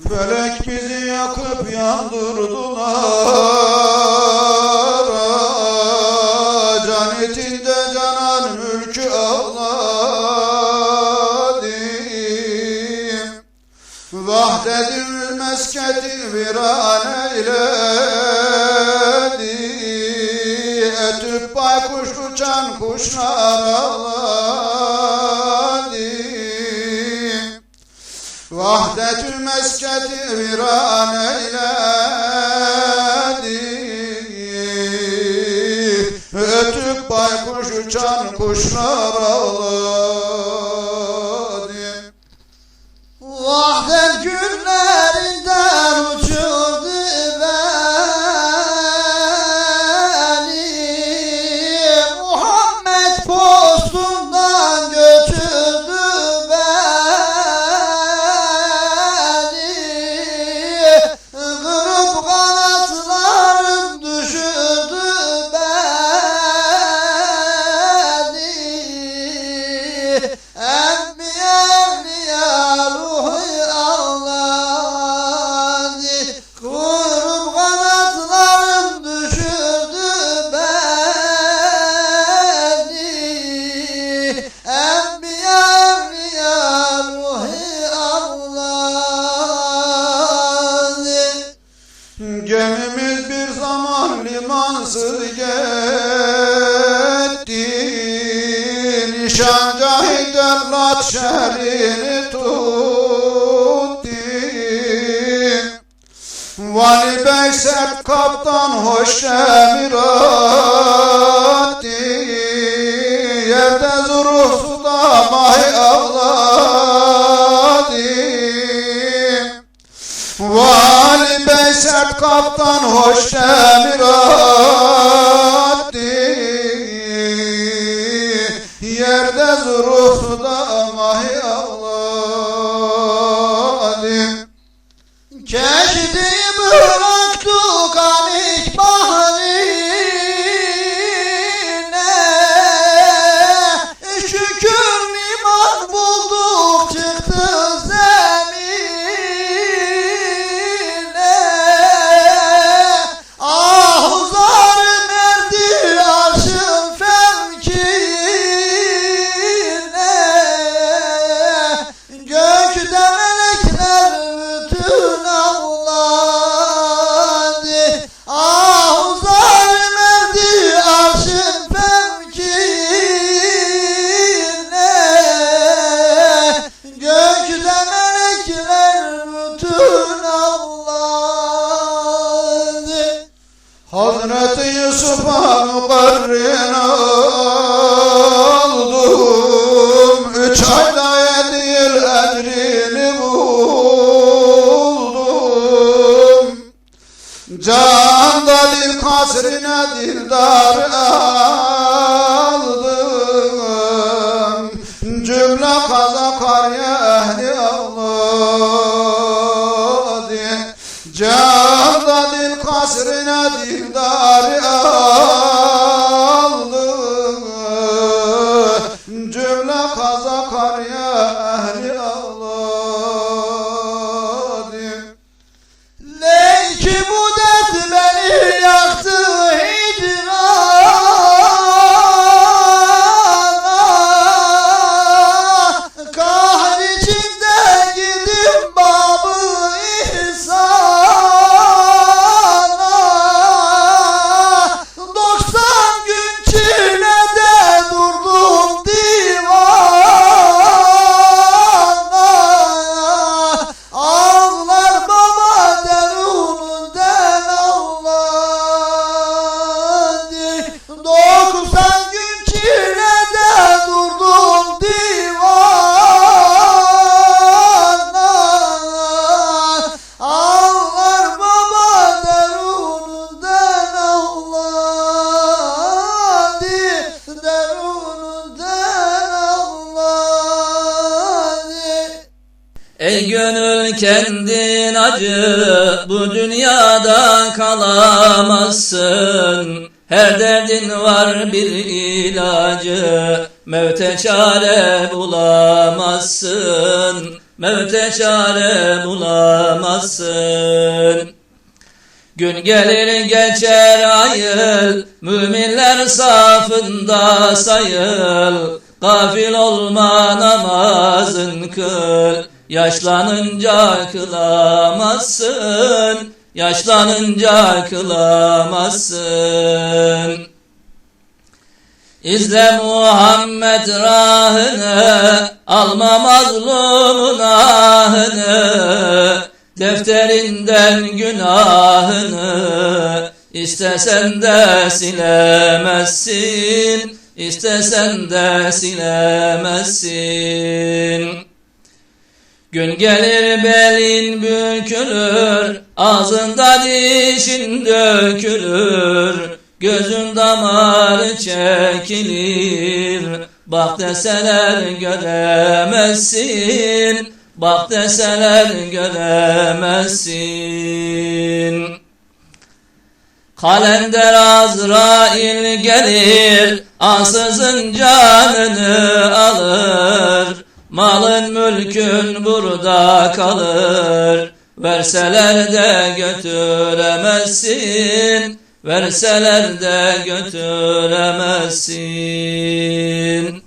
Felek bizi yakıp yandırdılar Aa, Can içinde canan mülkü avladim Vahdedil mesketin virane eyledi. Etüp baykuş uçan kuşlar avladim Vahdetül mesketi viran eyledi Ötüp baykuş uçan kuşlar ağlar bir zaman limansız gitti Nişan cahit evlat şehrini tutti Vali bey sert kaptan hoş şemiratti Yerde zuruhsuz kaptan hoş emiratti Yerde zurufda mahi avladim Keşdi bırak Didar a Gönül kendin acı bu dünyada kalamazsın. Her derdin var bir ilacı Mevte çare bulamazsın. Mevte çare bulamazsın. Gün gelir geçer ayıl Müminler safında sayıl. Gafil olma namazın kıl. Yaşlanınca kılamazsın Yaşlanınca kılamazsın İzle Muhammed rahını, alma mazlumun ahını, defterinden günahını, istesen de silemezsin, istesen de silemezsin. Gün gelir belin bükülür, ağzında dişin dökülür, gözün damarı çekilir. Bak deseler göremezsin, bak deseler göremezsin. Kalender Azrail gelir, ansızın canını alır. Malın mülkün burada kalır. Verseler de götüremezsin. Verseler de götüremezsin.